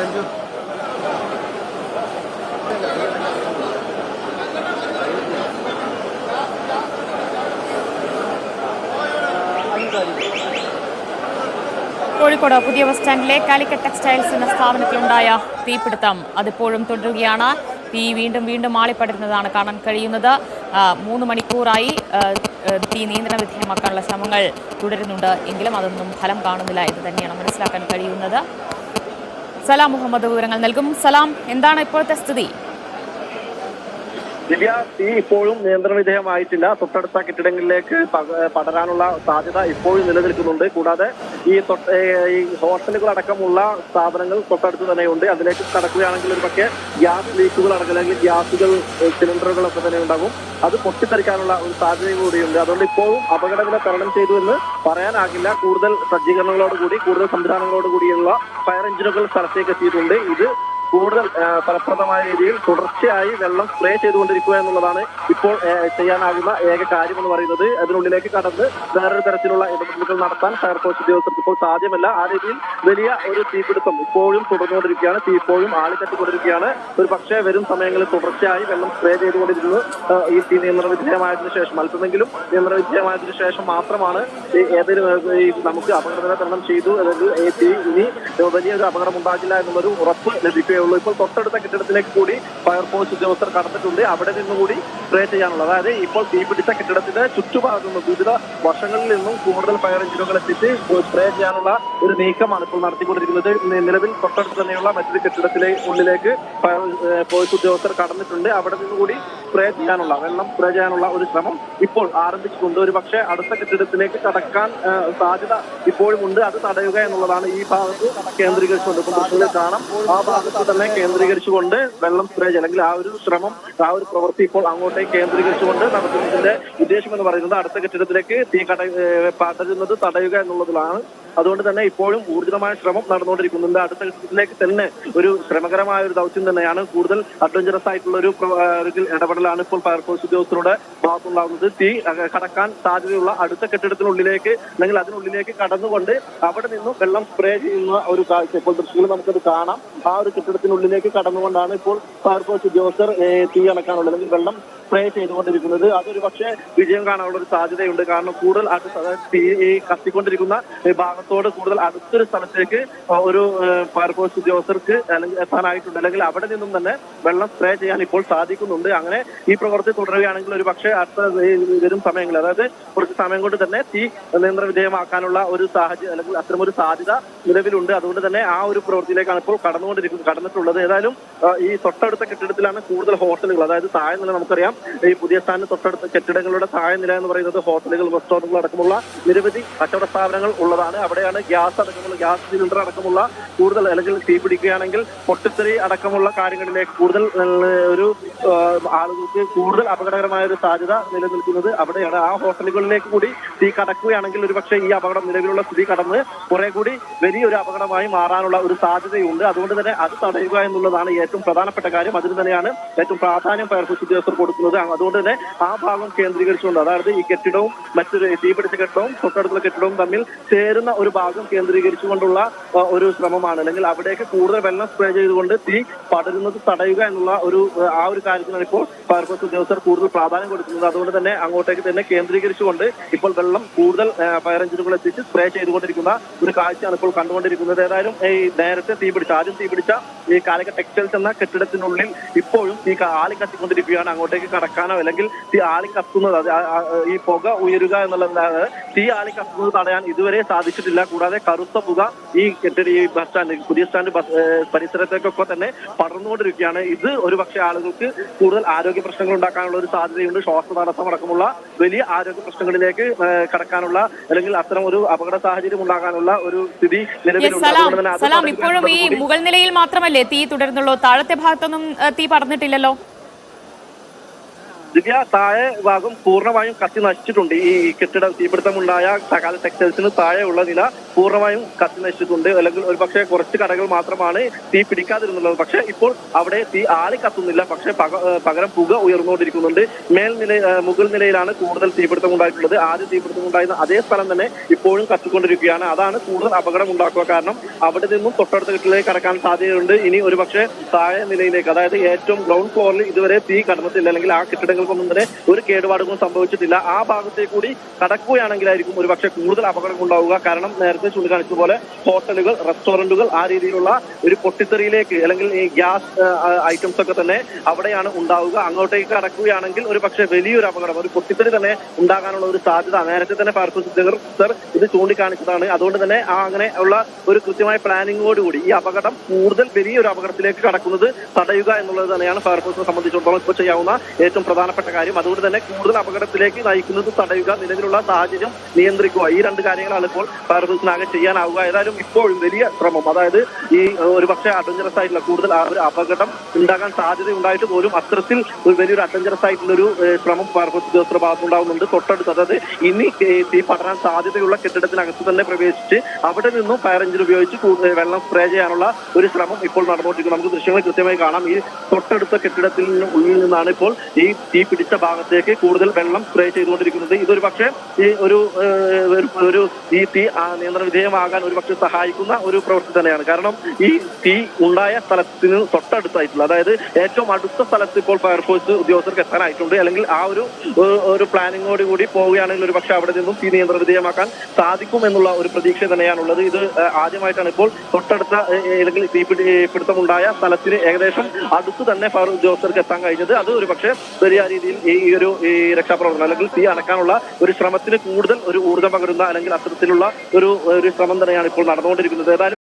രഞ്ജു കോഴിക്കോട് പുതിയ bus സ്റ്റാൻഡിലെ Calicut textiles എന്ന സ്ഥാപനത്തിലുണ്ടായ തീപിടുത്തം അതിപ്പോഴും തുടരുകയാണ്. തീ വീണ്ടും വീണ്ടും ആളിപ്പടരുന്നതാണ് കാണാൻ കഴിയുന്നത്. മൂന്ന് മണിക്കൂറായി തീ നിയന്ത്രണ വിധേയമാക്കാനുള്ള ശ്രമങ്ങൾ തുടരുന്നുണ്ട്. എങ്കിലും അതൊന്നും ഫലം കാണുന്നില്ല എന്ന് തന്നെയാണ് മനസ്സിലാക്കാൻ കഴിയുന്നത്. സലാം മുഹമ്മദ് വിവരങ്ങൾ നൽകും. സലാം എന്താണ് ഇപ്പോഴത്തെ സ്ഥിതി? ദിവ്യ തീ ഇപ്പോഴും നിയന്ത്രണ വിധേയമായിട്ടില്ല. തൊട്ടടുത്ത കെട്ടിടങ്ങളിലേക്ക് പടരാനുള്ള സാധ്യത ഇപ്പോഴും നിലനിൽക്കുന്നുണ്ട്. കൂടാതെ ഈ ഈ ഹോട്ടലുകൾ അടക്കമുള്ള സ്ഥാപനങ്ങൾ തൊട്ടടുത്ത് തന്നെയുണ്ട്. അതിലേക്ക് കടക്കുകയാണെങ്കിൽ ഒരു പക്ഷേ ഗ്യാസ് ലീക്കുകൾ അടക്കം അല്ലെങ്കിൽ ഗ്യാസുകൾ സിലിണ്ടറുകളൊക്കെ തന്നെ ഉണ്ടാകും. അത് പൊട്ടിത്തെറിക്കാനുള്ള ഒരു സാധ്യത കൂടിയുണ്ട്. അതുകൊണ്ട് ഇപ്പോഴും അപകടങ്ങളെ തരണം ചെയ്തു എന്ന് പറയാനാകില്ല. കൂടുതൽ സജ്ജീകരണങ്ങളോടുകൂടി കൂടുതൽ സംവിധാനങ്ങളോടുകൂടിയുള്ള ഫയർ എഞ്ചിനുകൾ സ്ഥലത്തേക്ക് എത്തിയിട്ടുണ്ട്. ഇത് കൂടുതൽ ഫലപ്രദമായ രീതിയിൽ തുടർച്ചയായി വെള്ളം സ്പ്രേ ചെയ്തുകൊണ്ടിരിക്കുക എന്നുള്ളതാണ് ഇപ്പോൾ ചെയ്യാനാകുന്ന ഏക കാര്യം എന്ന് പറയുന്നത്. അതിനുള്ളിലേക്ക് കടന്ന് വേറൊരു തരത്തിലുള്ള ഇടപെടലുകൾ നടത്താൻ ഫയർഫോഴ്സ് ഉദ്യോഗസ്ഥർക്ക് ഇപ്പോൾ സാധ്യമല്ല. ആ രീതിയിൽ വലിയ ഒരു തീപിടുത്തം ഇപ്പോഴും തുടർന്നുകൊണ്ടിരിക്കുകയാണ്. തീ ഇപ്പോഴും ആളിക്കത്തിക്കൊണ്ടിരിക്കുകയാണ്. ഒരു പക്ഷേ വരും സമയങ്ങളിൽ തുടർച്ചയായി വെള്ളം സ്പ്രേ ചെയ്തുകൊണ്ടിരുന്നു ഈ തീ നിയന്ത്രണ വിധേയമായതിനു ശേഷം. അല്പമെങ്കിലും നിയന്ത്രണ വിധേയമായതിനു ശേഷം മാത്രമാണ് ഏതൊരു നമുക്ക് അപകടത്തിനെ തരണം ചെയ്തു. അല്ലെങ്കിൽ ഈ തീ ഇനി വലിയൊരു അപകടം ഉണ്ടാകില്ല എന്നുള്ളൊരു ഉറപ്പ് ലഭിക്കുകയുള്ളൂ ഇപ്പോൾ തൊട്ടടുത്ത കെട്ടിടത്തിലേക്ക് കൂടി ഫയർഫോഴ്സ് ഉദ്യോഗസ്ഥർ കടന്നിട്ടുണ്ട്. അവിടെ നിന്ന് കൂടി സ്പ്രേ ചെയ്യാനുള്ളത്. അതായത് ഇപ്പോൾ തീപിടിച്ച കെട്ടിടത്തിന്റെ ചുറ്റുഭാഗത്തു നിന്നും വിവിധ വർഷങ്ങളിൽ നിന്നും കൂടുതൽ ഫയർ എഞ്ചിനുകൾ എത്തിച്ച് സ്പ്രേ ചെയ്യാനുള്ള ഒരു നീക്കമാണ് ഇപ്പോൾ നടത്തിക്കൊണ്ടിരിക്കുന്നത്. നിലവിൽ തൊട്ടടുത്ത് തന്നെയുള്ള മറ്റൊരു കെട്ടിടത്തിലെ ഉള്ളിലേക്ക് ഫയർ ഫോഴ്സ് ഉദ്യോഗസ്ഥർ കടന്നിട്ടുണ്ട്. അവിടെ നിന്ന് കൂടി സ്പ്രേ ചെയ്യാനുള്ള വെള്ളം സ്പ്രേ ചെയ്യാനുള്ള ഒരു ശ്രമം ഇപ്പോൾ ആരംഭിച്ചിട്ടുണ്ട്. ഒരു പക്ഷേ അടുത്ത കെട്ടിടത്തിലേക്ക് കടക്കാൻ സാധ്യത ഇപ്പോഴും ഉണ്ട്. അത് തടയുക എന്നുള്ളതാണ് ഈ ഭാഗത്ത് കേന്ദ്രീകരിച്ചുകൊണ്ട് ഇപ്പോൾ കാണാം. ആ ഭാഗത്ത് തന്നെ കേന്ദ്രീകരിച്ചുകൊണ്ട് വെള്ളം സ്പ്രേ അല്ലെങ്കിൽ ആ ഒരു ശ്രമം ആ ഒരു പ്രവൃത്തി ഇപ്പോൾ അങ്ങോട്ടേക്ക് കേന്ദ്രീകരിച്ചുകൊണ്ട് നടത്തുന്നതിന്റെ ഉദ്ദേശം എന്ന് പറയുന്നത് അടുത്ത കെട്ടിടത്തിലേക്ക് തീ കട പടരുന്നത് തടയുക എന്നുള്ളതിലാണ്. അതുകൊണ്ട് തന്നെ ഇപ്പോഴും ഊർജിതമായ ശ്രമം നടന്നുകൊണ്ടിരിക്കുന്നുണ്ട്. അടുത്ത ഘട്ടത്തിലേക്ക് തന്നെ ഒരു ശ്രമകരമായ ഒരു ദൗത്യം തന്നെയാണ് കൂടുതൽ അഡ്വഞ്ചറസ് ആയിട്ടുള്ള ഒരു ഇടപെടലാണ് ഇപ്പോൾ ഫയർഫോഴ്സ് ഉദ്യോഗസ്ഥരുടെ ഭാഗത്തുണ്ടാകുന്നത്. തീ കടക്കാൻ സാധ്യതയുള്ള അടുത്ത കെട്ടിടത്തിനുള്ളിലേക്ക് അല്ലെങ്കിൽ അതിനുള്ളിലേക്ക് കടന്നുകൊണ്ട് അവിടെ നിന്നും വെള്ളം സ്പ്രേ ചെയ്യുന്ന ഒരു കാഴ്ച ഇപ്പോൾ ദൃശ്യങ്ങൾ നമുക്കത് കാണാം. ആ ഒരു കെട്ടിടത്തിനുള്ളിലേക്ക് കടന്നുകൊണ്ടാണ് ഇപ്പോൾ ഫയർഫോഴ്സ് ഉദ്യോഗസ്ഥർ തീ അടക്കാനുള്ളത് അല്ലെങ്കിൽ വെള്ളം സ്പ്രേ ചെയ്തുകൊണ്ടിരിക്കുന്നത്. അതൊരു പക്ഷേ വിജയം കാണാനുള്ള ഒരു സാധ്യതയുണ്ട്. കാരണം കൂടുതൽ അടുത്ത തീ ഈ കത്തിക്കൊണ്ടിരിക്കുന്ന ഭാഗത്തോട് കൂടുതൽ അടുത്തൊരു സ്ഥലത്തേക്ക് ഒരു ഫയർഫോഴ്സ് ഉദ്യോഗസ്ഥർക്ക് അല്ലെങ്കിൽ എത്താനായിട്ടുണ്ട്. അല്ലെങ്കിൽ അവിടെ നിന്നും തന്നെ വെള്ളം സ്പ്രേ ചെയ്യാൻ ഇപ്പോൾ സാധിക്കുന്നുണ്ട്. അങ്ങനെ ഈ പ്രവൃത്തി തുടരുകയാണെങ്കിൽ ഒരു പക്ഷേ അടുത്ത ഈ വരും സമയങ്ങളിൽ അതായത് കുറച്ച് സമയം കൊണ്ട് തന്നെ തീ നിയന്ത്രണ വിധേയമാക്കാനുള്ള ഒരു സാഹചര്യം അല്ലെങ്കിൽ അത്തരമൊരു സാധ്യത നിലവിലുണ്ട്. അതുകൊണ്ട് തന്നെ ആ ഒരു പ്രവൃത്തിയിലേക്കാണ് ഇപ്പോൾ കടന്നുകൊണ്ടിരിക്കുന്നത് കടന്നിട്ടുള്ളത്. ഏതായാലും ഈ തൊട്ടടുത്ത കെട്ടിടത്തിലാണ് കൂടുതൽ ഹോട്ടലുകൾ. അതായത് താഴെ നില നമുക്കറിയാം. ഈ പുതിയ സ്ഥാനം തൊട്ടടുത്ത കെട്ടിടങ്ങളുടെ താഴെ നില എന്ന് പറയുന്നത് ഹോട്ടലുകൾ റെസ്റ്റോറന്റുകൾ അടക്കമുള്ള നിരവധി കച്ചവട സ്ഥാപനങ്ങൾ ഉള്ളതാണ്. അവിടെയാണ് ഗ്യാസ് അടക്കമുള്ള ഗ്യാസ് സിലിണ്ടർ അടക്കമുള്ള കൂടുതൽ അല്ലെങ്കിൽ തീ പിടിക്കുകയാണെങ്കിൽ പൊട്ടിത്തെറി അടക്കമുള്ള കാര്യങ്ങളിലേക്ക് കൂടുതൽ ഒരു ആളുകൾക്ക് കൂടുതൽ അപകടകരമായ ഒരു സാധ്യത നിലനിൽക്കുന്നത്. അവിടെയാണ് ആ ഹോട്ടലുകളിലേക്ക് കൂടി തീ കടക്കുകയാണെങ്കിൽ ഒരു പക്ഷേ ഈ അപകടം നിലവിലുള്ള സ്ഥിതി കടന്ന് കുറെ കൂടി വലിയൊരു അപകടമായി മാറാനുള്ള ഒരു സാധ്യതയുണ്ട്. അതുകൊണ്ട് തന്നെ അത് തടയുക എന്നുള്ളതാണ് ഏറ്റവും പ്രധാനപ്പെട്ട കാര്യം. അതിന് തന്നെയാണ് ഏറ്റവും പ്രാധാന്യം ഫയർഫോഴ്സ് ഉദ്യോഗസ്ഥർ കൊടുക്കുന്നത്. അതുകൊണ്ട് തന്നെ ആ ഭാഗം കേന്ദ്രീകരിച്ചുകൊണ്ട് അതായത് ഈ കെട്ടിടവും മറ്റൊരു തീപിടിച്ച കെട്ടിടവും തൊട്ടടുത്തുള്ള കെട്ടിടവും തമ്മിൽ ചേരുന്ന ഒരു ഭാഗം കേന്ദ്രീകരിച്ചുകൊണ്ടുള്ള ഒരു ശ്രമമാണ്. അല്ലെങ്കിൽ അവിടേക്ക് കൂടുതൽ വെള്ളം സ്പ്രേ ചെയ്തുകൊണ്ട് തീ പടരുന്നത് തടയുക എന്നുള്ള ഒരു ആ, ആ ഒരു കാര്യത്തിനാണ് ഇപ്പോൾ ഫയർഫോഴ്സ് ഉദ്യോഗസ്ഥർ കൂടുതൽ പ്രാധാന്യം കൊടുക്കുന്നത്. അതുകൊണ്ട് തന്നെ അങ്ങോട്ടേക്ക് തന്നെ കേന്ദ്രീകരിച്ചുകൊണ്ട് ഇപ്പോൾ വെള്ളം കൂടുതൽ ഫയർ എഞ്ചിനുകൾ എത്തിച്ച് സ്പ്രേ ചെയ്തുകൊണ്ടിരിക്കുന്ന ഒരു കാഴ്ചയാണ് ഇപ്പോൾ കണ്ടുകൊണ്ടിരിക്കുന്നത്. ഏതായാലും ഈ നേരത്തെ തീ പിടിച്ച ആദ്യം തീ പിടിച്ച ഈ കാലിക ടെക്സ്റ്റൈൽസ് എന്ന കെട്ടിടത്തിനുള്ളിൽ ഇപ്പോഴും ഈ ആളി കത്തിക്കൊണ്ടിരിക്കുകയാണ്. അങ്ങോട്ടേക്ക് കടക്കാനോ അല്ലെങ്കിൽ തീ ആളി കത്തുന്നത് ഈ പുക ഉയരുക എന്നുള്ളതാണ്. തീ ആളി കത്തുന്നത് തടയാൻ ഇതുവരെ സാധിച്ചിട്ടില്ല. കൂടാതെ കറുത്ത പുക ഈ കെട്ടിട ഈ ബസ് സ്റ്റാൻഡ് പുതിയ സ്റ്റാൻഡ് ബസ് പരിസരത്തേക്കൊക്കെ തന്നെ പടർന്നുകൊണ്ടിരിക്കുകയാണ്. ഇത് ഒരു പക്ഷേ ആളുകൾക്ക് കൂടുതൽ ആരോഗ്യ പ്രശ്നങ്ങൾ ഉണ്ടാക്കാനുള്ള ഒരു സാധ്യതയുണ്ട്. ശ്വാസതടസ്സം അടക്കമുള്ള വലിയ ആരോഗ്യ പ്രശ്നങ്ങളിലേക്ക് കടക്കാനുള്ള അല്ലെങ്കിൽ അത്തരം ഒരു അപകട സാഹചര്യം ഉണ്ടാകാനുള്ള ഒരു സ്ഥിതി നിലവിലുണ്ട്. ഇപ്പോഴും ഈ മുകൾ നിലയിൽ മാത്രമല്ലേ തീ തുടരുന്നുള്ളൂ? താഴത്തെ ഭാഗത്തൊന്നും തീ പടർന്നിട്ടില്ലല്ലോ? ദിവ്യ താഴെ ഭാഗം പൂർണമായും കത്തി നശിച്ചിട്ടുണ്ട്. ഈ കെട്ടിടം തീപിടുത്തമുണ്ടായ സകാല ടെക്സ്റ്റൈൽസിന് താഴെയുള്ള നില പൂർണമായും കത്തി നശിച്ചിട്ടുണ്ട്. അല്ലെങ്കിൽ ഒരു പക്ഷേ കുറച്ച് കടകൾ മാത്രമാണ് തീ പിടിക്കാതിരുന്നുള്ളത് പക്ഷേ ഇപ്പോൾ അവിടെ തീ ആളി കത്തുന്നില്ല. പക്ഷേ പകരം പുക ഉയർന്നുകൊണ്ടിരിക്കുന്നുണ്ട്. മേൽനില മുകൾ നിലയിലാണ് കൂടുതൽ തീപിടുത്തം ഉണ്ടായിട്ടുള്ളത്. ആദ്യ തീപിടുത്തം ഉണ്ടായിരുന്ന അതേ സ്ഥലം തന്നെ ഇപ്പോഴും കത്തിക്കൊണ്ടിരിക്കുകയാണ്. അതാണ് കൂടുതൽ അപകടം ഉണ്ടാക്കുക കാരണം അവിടെ നിന്നും തൊട്ടടുത്ത കെട്ടിലേക്ക് കടക്കാൻ സാധ്യതയുണ്ട്. ഇനി ഒരു പക്ഷേ താഴെ നിലയിലേക്ക് അതായത് ഏറ്റവും ഗ്രൗണ്ട് ഫ്ലോറിൽ ഇതുവരെ തീ കടന്നിട്ടില്ല. അല്ലെങ്കിൽ ആ കെട്ടിടങ്ങൾക്കൊന്നും തന്നെ ഒരു കേടുപാടുകളും സംഭവിച്ചിട്ടില്ല. ആ ഭാഗത്തേക്ക് കൂടി കടക്കുകയാണെങ്കിലായിരിക്കും ഒരു പക്ഷേ കൂടുതൽ അപകടം ഉണ്ടാവുക. കാരണം നേരത്തെ ചൂണ്ടിക്കാണിച്ചതുപോലെ ഹോട്ടലുകൾ റെസ്റ്റോറന്റുകൾ ആ രീതിയിലുള്ള ഒരു പൊട്ടിത്തെറിയിലേക്ക് അല്ലെങ്കിൽ ഈ ഗ്യാസ് ഐറ്റംസ് ഒക്കെ തന്നെ അവിടെയാണ് ഉണ്ടാവുക. അങ്ങോട്ടേക്ക് കടക്കുകയാണെങ്കിൽ ഒരു പക്ഷേ വലിയൊരു അപകടം ഒരു പൊട്ടിത്തെറി തന്നെ ഉണ്ടാകാനുള്ള ഒരു സാധ്യത. നേരത്തെ തന്നെ ഫയർഫോഴ്സ് സർ ഇത് ചൂണ്ടിക്കാണിച്ചതാണ്. അതുകൊണ്ട് തന്നെ ആ അങ്ങനെ ഉള്ള ഒരു കൃത്യമായ പ്ലാനിങ്ങോടുകൂടി ഈ അപകടം കൂടുതൽ വലിയൊരു അപകടത്തിലേക്ക് കടക്കുന്നത് തടയുക എന്നുള്ളത് തന്നെയാണ് ഫയർഫോഴ്സിനെ സംബന്ധിച്ചിടത്തോളം ഇപ്പോൾ ചെയ്യാവുന്ന ഏറ്റവും പ്രധാനപ്പെട്ട കാര്യം. അതുകൊണ്ട് തന്നെ കൂടുതൽ അപകടത്തിലേക്ക് നയിക്കുന്നത് തടയുക നിലവിലുള്ള സാഹചര്യം നിയന്ത്രിക്കുക. ഈ രണ്ട് കാര്യങ്ങളാണ് ഇപ്പോൾ ഫയർഫോഴ്സിനാകെ ചെയ്യാനാവുക. ഏതായാലും ഇപ്പോഴും വലിയ ശ്രമം. അതായത് ഈ ഒരു പക്ഷേ അഡ്വഞ്ചറസ് ആയിട്ടുള്ള കൂടുതൽ ഒരു അപകടം ഉണ്ടാകാൻ സാധ്യത ഉണ്ടായിട്ട് പോലും അത്തരത്തിൽ വലിയൊരു അഡ്വഞ്ചറസ് ആയിട്ടുള്ള ഒരു ശ്രമം ഫയർഫോഴ്സ് ഉദ്യോഗസ്ഥരുടെ ഭാഗത്തുണ്ടാവുന്നുണ്ട് തൊട്ടടുത്ത് അതായത് ഇനി തീ പടരാൻ സാധ്യതയുള്ള കെട്ടിടത്തിനകത്ത് തന്നെ പ്രവേശിച്ച് അവിടെ നിന്നും ഫയർ എഞ്ചിൻ ഉപയോഗിച്ച് വെള്ളം സ്പ്രേ ചെയ്യാനുള്ള ഒരു ശ്രമം ഇപ്പോൾ നടന്നുകൊണ്ടിരിക്കുന്നു. നമുക്ക് ദൃശ്യങ്ങൾ കൃത്യമായി കാണാം. ഈ തൊട്ടടുത്ത കെട്ടിടത്തിൽ നിന്നും ഉള്ളിൽ നിന്നാണ് ഇപ്പോൾ ഈ പിടിച്ച ഭാഗത്തേക്ക് കൂടുതൽ വെള്ളം സ്പ്രേ ചെയ്തുകൊണ്ടിരിക്കുന്നത്. ഇതൊരു പക്ഷേ ഈ ഒരു ഒരു- ഈ തീ നിയന്ത്രണ വിധേയമാകാൻ ഒരു പക്ഷേ സഹായിക്കുന്ന ഒരു പ്രവൃത്തി തന്നെയാണ്. കാരണം ഈ തീ ഉണ്ടായ സ്ഥലത്തിന് തൊട്ടടുത്തായിട്ടുള്ള അതായത് ഏറ്റവും അടുത്ത സ്ഥലത്ത് ഇപ്പോൾ ഫയർഫോഴ്സ് ഉദ്യോഗസ്ഥർക്ക് എത്താനായിട്ടുണ്ട്. അല്ലെങ്കിൽ ആ ഒരു ഒരു പ്ലാനിങ്ങോട് കൂടി പോവുകയാണെങ്കിൽ ഒരു പക്ഷേ അവിടെ നിന്നും തീ നിയന്ത്രണ വിധേയമാക്കാൻ സാധിക്കും എന്നുള്ള ഒരു പ്രതീക്ഷ തന്നെയാണുള്ളത്. ഇത് ആദ്യമായിട്ടാണ് ഇപ്പോൾ തൊട്ടടുത്ത അല്ലെങ്കിൽ തീപിടി പിടുത്തമുണ്ടായ സ്ഥലത്തിന് ഏകദേശം അടുത്ത് തന്നെ ഫയർ ഉദ്യോഗസ്ഥർക്ക് എത്താൻ കഴിഞ്ഞത്. അത് ഒരു പക്ഷേ വലിയ രീതിയിൽ ഈ ഒരു ഈ രക്ഷാപ്രവർത്തനം അല്ലെങ്കിൽ തീ അടക്കാനുള്ള ഒരു ശ്രമത്തിന് കൂടുതൽ ഒരു ഊർജം പകരുന്ന അല്ലെങ്കിൽ അത്തരത്തിലുള്ള ഒരു ഒരു ശ്രമം തന്നെയാണ് ഇപ്പോൾ നടന്നുകൊണ്ടിരിക്കുന്നത്. ഏതായാലും